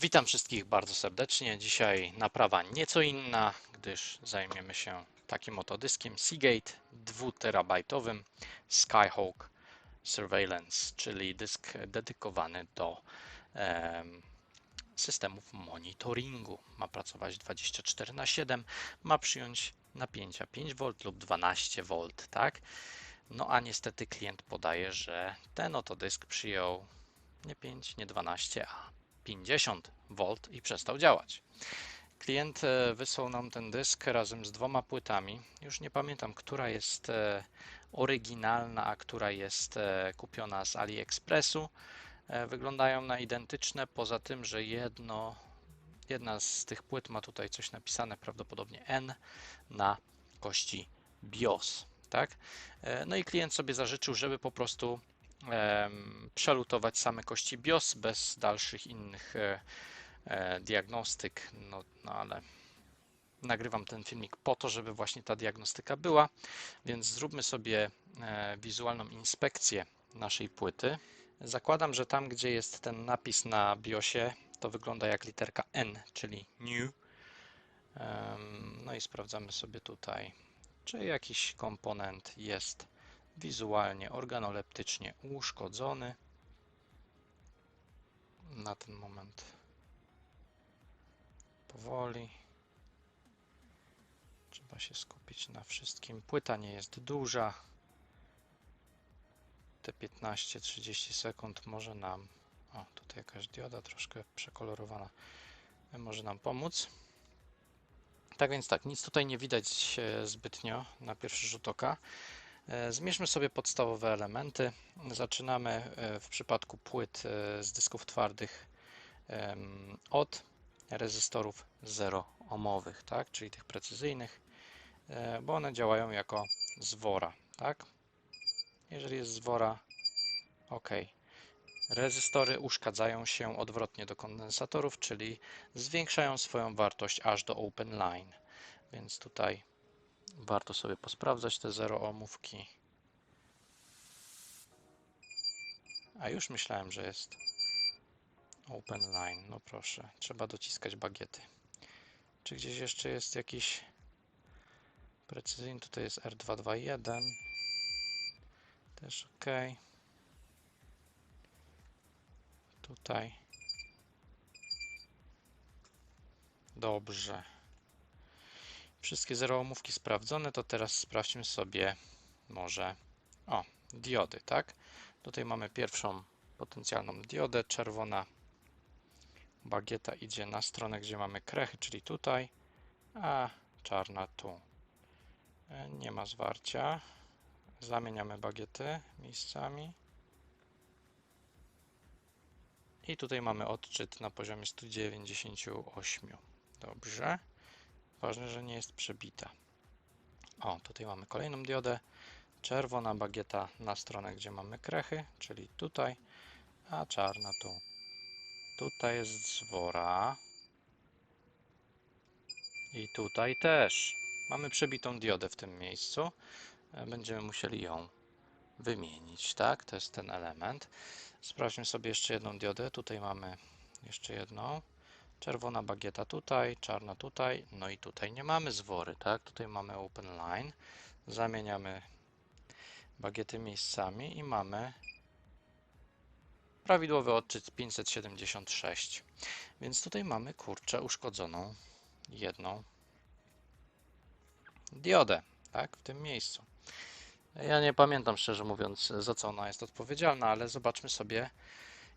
Witam wszystkich bardzo serdecznie. Dzisiaj naprawa nieco inna, gdyż zajmiemy się takim oto dyskiem Seagate 2-terabajtowym Skyhawk Surveillance, czyli dysk dedykowany do em, systemów monitoringu. Ma pracować 24 na 7, ma przyjąć napięcia 5V lub 12V, tak? No a niestety klient podaje, że ten oto dysk przyjął nie 5, nie 12, a 50 V i przestał działać. Klient e, wysłał nam ten dysk razem z dwoma płytami. Już nie pamiętam, która jest e, oryginalna, a która jest e, kupiona z AliExpressu. Wyglądają na identyczne, poza tym, że jedno, jedna z tych płyt ma tutaj coś napisane, prawdopodobnie N na kości BIOS. Tak? No i klient sobie zażyczył, żeby po prostu przelutować same kości BIOS bez dalszych innych e, e, diagnostyk. No, no ale nagrywam ten filmik po to, żeby właśnie ta diagnostyka była, więc zróbmy sobie e, wizualną inspekcję naszej płyty. Zakładam, że tam, gdzie jest ten napis na BIOSie, to wygląda jak literka N, czyli New. No i sprawdzamy sobie tutaj, czy jakiś komponent jest wizualnie, organoleptycznie uszkodzony. Na ten moment powoli. Trzeba się skupić na wszystkim. Płyta nie jest duża. Te 15-30 sekund może nam. O, tutaj jakaś dioda troszkę przekolorowana. Może nam pomóc. Tak więc tak, nic tutaj nie widać e, zbytnio na pierwszy rzut oka. E, Zmierzmy sobie podstawowe elementy. Zaczynamy e, w przypadku płyt e, z dysków twardych od rezystorów 0-ohmowych, tak? czyli tych precyzyjnych, bo one działają jako zwora. Tak? Jeżeli jest zwora, ok. Rezystory uszkadzają się odwrotnie do kondensatorów, czyli zwiększają swoją wartość aż do open line. Więc tutaj warto sobie posprawdzać te 0 ohmówki. A już myślałem, że jest open line. No proszę, trzeba dociskać bagiety. Czy gdzieś jeszcze jest jakiś precyzyjny? Tutaj jest R221. Też ok. Tutaj. Dobrze. Wszystkie zeroomówki sprawdzone, to teraz sprawdźmy sobie może o, diody, tak? Tutaj mamy pierwszą potencjalną diodę, czerwona bagieta idzie na stronę, gdzie mamy krechy, czyli tutaj, a czarna tu. E, Nie ma zwarcia. Zamieniamy bagiety miejscami. I tutaj mamy odczyt na poziomie 198. Dobrze. Ważne, że nie jest przebita. O, tutaj mamy kolejną diodę. Czerwona bagieta na stronę, gdzie mamy krechy, czyli tutaj, a czarna tu. Tutaj jest zwora. I tutaj też. Mamy przebitą diodę w tym miejscu. E, Będziemy musieli ją wymienić, tak? To jest ten element. Sprawdźmy sobie jeszcze jedną diodę. Tutaj mamy jeszcze jedną. Czerwona bagieta tutaj, czarna tutaj, no i tutaj nie mamy zwory, tak? Tutaj mamy open line. Zamieniamy bagiety miejscami i mamy prawidłowy odczyt 576. Więc tutaj mamy kurczę uszkodzoną jedną diodę, tak? W tym miejscu. Ja nie pamiętam szczerze mówiąc, za co ona jest odpowiedzialna, ale zobaczmy sobie,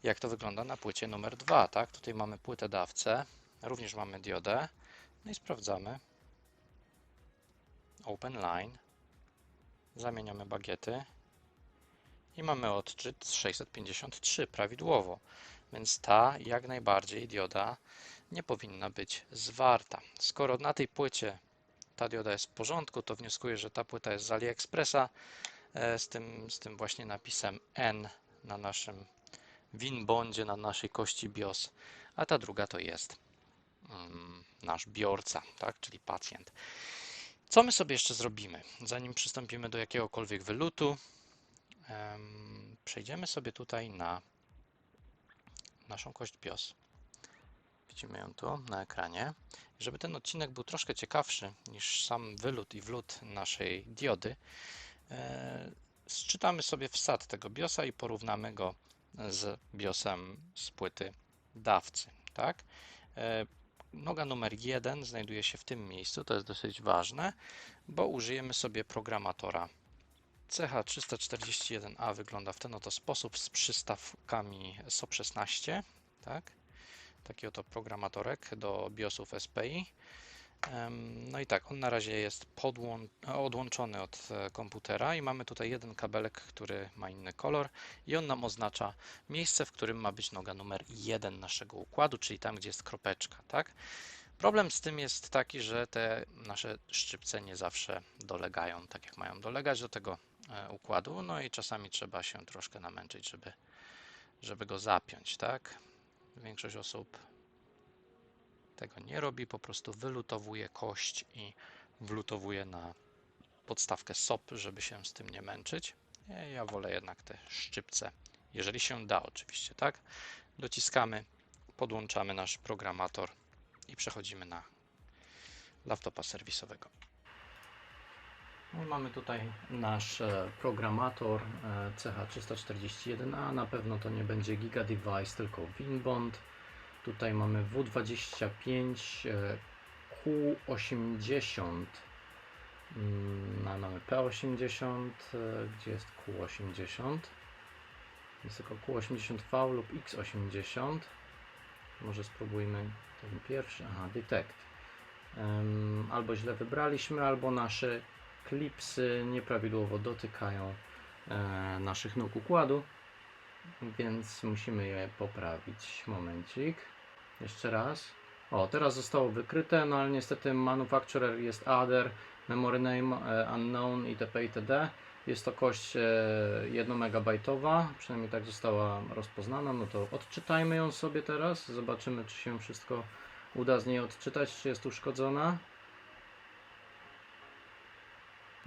jak to wygląda na płycie numer 2. Tak? Tutaj mamy płytę dawcę, również mamy diodę. No i sprawdzamy. Open line. Zamieniamy bagiety. I mamy odczyt 653 prawidłowo. Więc ta jak najbardziej dioda nie powinna być zwarta. Skoro na tej płycie ta dioda jest w porządku, to wnioskuję, że ta płyta jest z AliExpressa e, z tym, z tym właśnie napisem N na naszym winbondzie, na naszej kości BIOS, a ta druga to jest mm, nasz biorca, tak, czyli pacjent. Co my sobie jeszcze zrobimy, zanim przystąpimy do jakiegokolwiek wylutu? Em, przejdziemy sobie tutaj na naszą kość BIOS. Widzimy ją tu na ekranie. Żeby ten odcinek był troszkę ciekawszy niż sam wylot i wlot naszej diody, e, sczytamy sobie wsad tego BIOSa i porównamy go z BIOSem z płyty dawcy. Tak? E, Noga numer 1 znajduje się w tym miejscu, to jest dosyć ważne, bo użyjemy sobie programatora. CH341A wygląda w ten oto sposób z przystawkami SOP16, tak? Taki oto programatorek do BIOSów SPI. No i tak, on na razie jest odłączony od e, komputera i mamy tutaj jeden kabelek, który ma inny kolor i on nam oznacza miejsce, w którym ma być noga numer 1 naszego układu, czyli tam, gdzie jest kropeczka, tak? Problem z tym jest taki, że te nasze szczypce nie zawsze dolegają tak, jak mają dolegać do tego e, układu, no i czasami trzeba się troszkę namęczyć, żeby, żeby go zapiąć, tak? Większość osób tego nie robi, po prostu wylutowuje kość i wlutowuje na podstawkę SOP, żeby się z tym nie męczyć. Ja- Ja wolę jednak te szczypce, jeżeli się da oczywiście, tak? Dociskamy, podłączamy nasz programator i przechodzimy na laptopa serwisowego. No mamy tutaj nasz e, programator e, CH341A. Na pewno to nie będzie Giga Device, tylko Winbond. Tutaj mamy W25 e, Q80. Mm, a Mamy P80, e, gdzie jest Q80. Jest tylko Q80V lub X80. Może spróbujmy ten pierwszy. Aha, Detect. Albo źle wybraliśmy, albo nasze klipsy nieprawidłowo dotykają e, naszych nóg układu, więc musimy je poprawić. Momencik. Jeszcze raz. O, teraz zostało wykryte, no ale niestety manufacturer jest other, memory name e, unknown itp. itd. Jest to kość e, 1 megabajtowa, przynajmniej tak została rozpoznana. No to odczytajmy ją sobie teraz. Zobaczymy, czy się wszystko uda z niej odczytać, czy jest uszkodzona.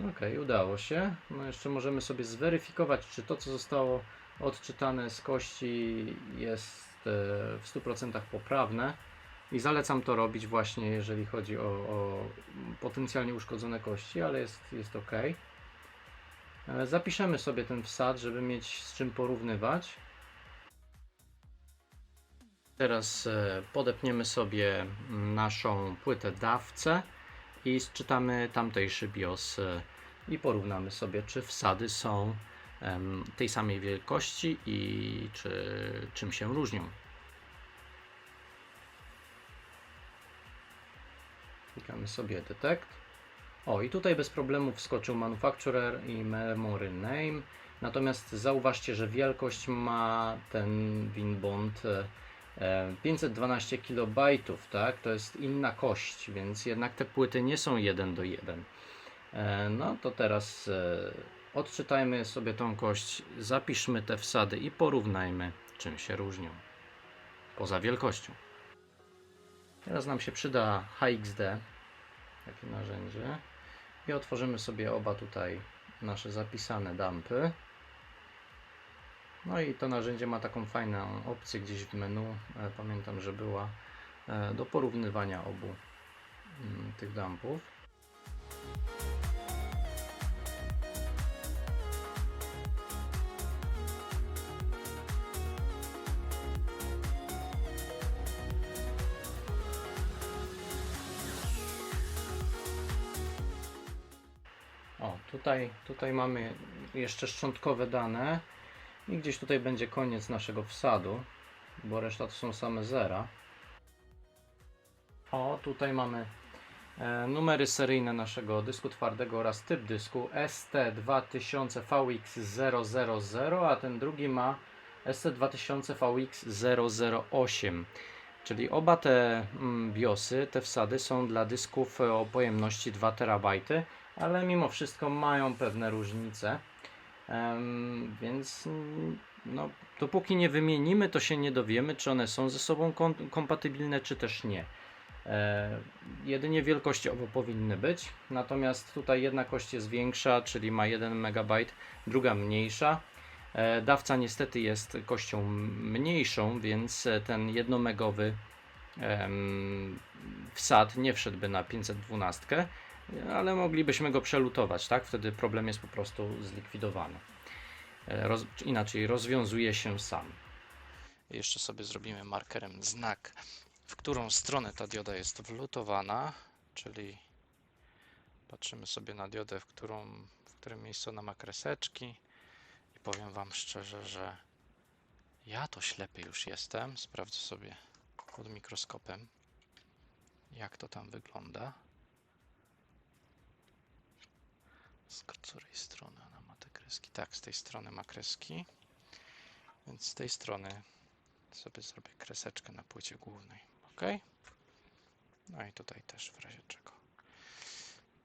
Ok, udało się. No jeszcze możemy sobie zweryfikować, czy to, co zostało odczytane z kości jest e, w 100% poprawne. I zalecam to robić właśnie, jeżeli chodzi o, o potencjalnie uszkodzone kości, ale jest, jest ok. E, Zapiszemy sobie ten wsad, żeby mieć z czym porównywać. Teraz e, podepniemy sobie naszą płytę dawcę i czytamy tamtejszy BIOS i porównamy sobie, czy wsady są tej samej wielkości i czy czym się różnią. Klikamy sobie Detect. O, i tutaj bez problemu wskoczył Manufacturer i Memory Name. Natomiast zauważcie, że wielkość ma ten WinBond e, e, 512 KB, tak? To jest inna kość, więc jednak te płyty nie są 1 do 1. E, No to teraz e, odczytajmy sobie tą kość, zapiszmy te wsady i porównajmy, czym się różnią. Poza wielkością. Teraz nam się przyda HXD, takie narzędzie. I otworzymy sobie oba tutaj nasze zapisane dumpy. No i to narzędzie ma taką fajną opcję gdzieś w menu. E, Pamiętam, że była e, do porównywania obu mm, tych dumpów. Tutaj, tutaj mamy jeszcze szczątkowe dane i gdzieś tutaj będzie koniec naszego wsadu, bo reszta to są same zera. O, tutaj mamy e, numery seryjne naszego dysku twardego oraz typ dysku ST2000VX000, a ten drugi ma ST2000VX008. Czyli oba te mm, BIOSy, te wsady są dla dysków o pojemności 2 TB, ale mimo wszystko mają pewne różnice. Więc no, dopóki nie wymienimy, to się nie dowiemy, czy one są ze sobą kom kompatybilne, czy też nie. E, jedynie wielkościowo powinny być, natomiast tutaj jedna kość jest większa, czyli ma 1 MB, druga mniejsza. E, dawca niestety jest kością mniejszą, więc e, ten 1 megowy em, wsad nie wszedłby na 512, ale moglibyśmy go przelutować, tak? Wtedy problem jest po prostu zlikwidowany. E, Roz, inaczej, rozwiązuje się sam. Jeszcze sobie zrobimy markerem znak, w którą stronę ta dioda jest wlutowana, czyli patrzymy sobie na diodę, w, którą, w którym miejscu ona ma kreseczki i powiem Wam szczerze, że ja to ślepy już jestem. Sprawdzę sobie pod mikroskopem, jak to tam wygląda. Z której strony ona ma te kreski? Tak, z tej strony ma kreski. Więc z tej strony sobie zrobię kreseczkę na płycie głównej. OK? No i tutaj też w razie czego.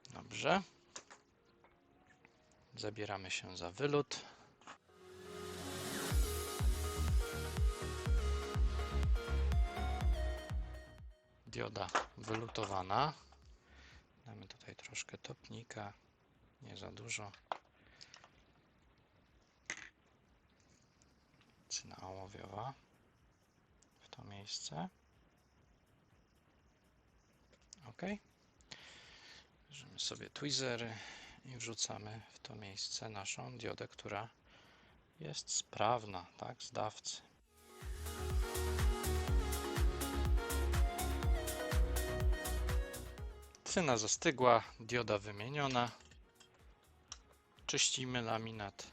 Dobrze. Zabieramy się za wylot. Dioda wylutowana. Damy tutaj troszkę topnika, nie za dużo. Cyna ołowiowa w to miejsce. OK. Bierzemy sobie tweezery i wrzucamy w to miejsce naszą diodę, która jest sprawna, tak, z dawcy. Cyna zastygła, dioda wymieniona. Czyścimy laminat.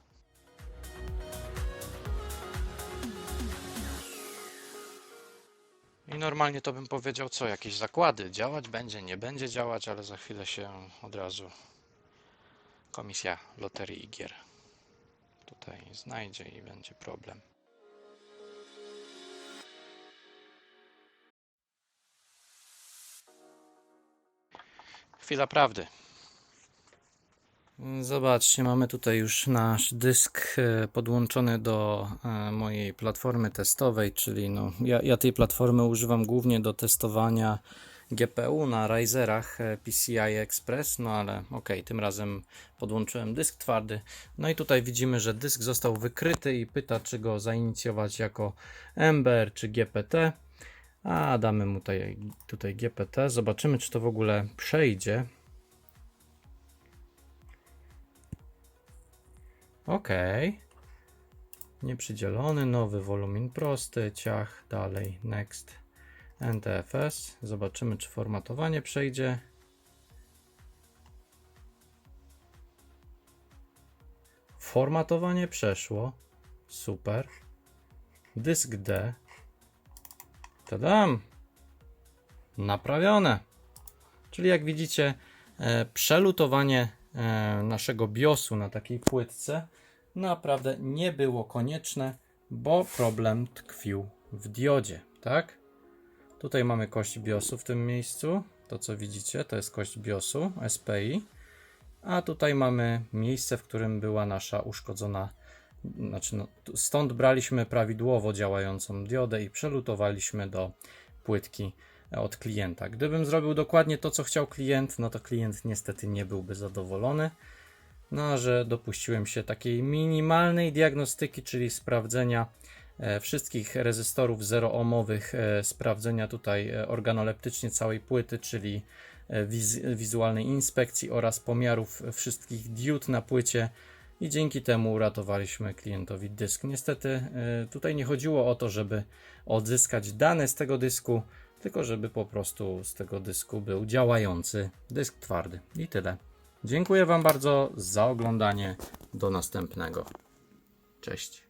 I normalnie to bym powiedział co, jakieś zakłady. Działać będzie, nie będzie działać, ale za chwilę się od razu komisja loterii i gier tutaj znajdzie i będzie problem. Chwila prawdy. Zobaczcie, mamy tutaj już nasz dysk e, podłączony do e, mojej platformy testowej, czyli no, ja, ja tej platformy używam głównie do testowania GPU na Ryzerach e, PCI Express, no ale ok, tym razem podłączyłem dysk twardy. No i tutaj widzimy, że dysk został wykryty i pyta, czy go zainicjować jako Ember czy GPT. A damy mu tutaj, tutaj GPT, zobaczymy, czy to w ogóle przejdzie. OK. Nieprzydzielony, nowy wolumin prosty, ciach, dalej, next, NTFS. Zobaczymy, czy formatowanie przejdzie. Formatowanie przeszło. Super. Dysk D. Tadam! Naprawione. Czyli jak widzicie, e, przelutowanie naszego BIOSu na takiej płytce naprawdę nie było konieczne, bo problem tkwił w diodzie, tak? Tutaj mamy kość BIOSu w tym miejscu. To co widzicie, to jest kość BIOSu SPI. A tutaj mamy miejsce, w którym była nasza uszkodzona, znaczy no, stąd braliśmy prawidłowo działającą diodę i przelutowaliśmy do płytki od klienta. Gdybym zrobił dokładnie to, co chciał klient, no to klient niestety nie byłby zadowolony. No, że dopuściłem się takiej minimalnej diagnostyki, czyli sprawdzenia e, wszystkich rezystorów zeroomowych, e, sprawdzenia tutaj e, organoleptycznie całej płyty, czyli wiz wizualnej inspekcji oraz pomiarów wszystkich diod na płycie i dzięki temu uratowaliśmy klientowi dysk. Niestety tutaj nie chodziło o to, żeby odzyskać dane z tego dysku, tylko żeby po prostu z tego dysku był działający dysk twardy. I tyle. Dziękuję Wam bardzo za oglądanie. Do następnego. Cześć.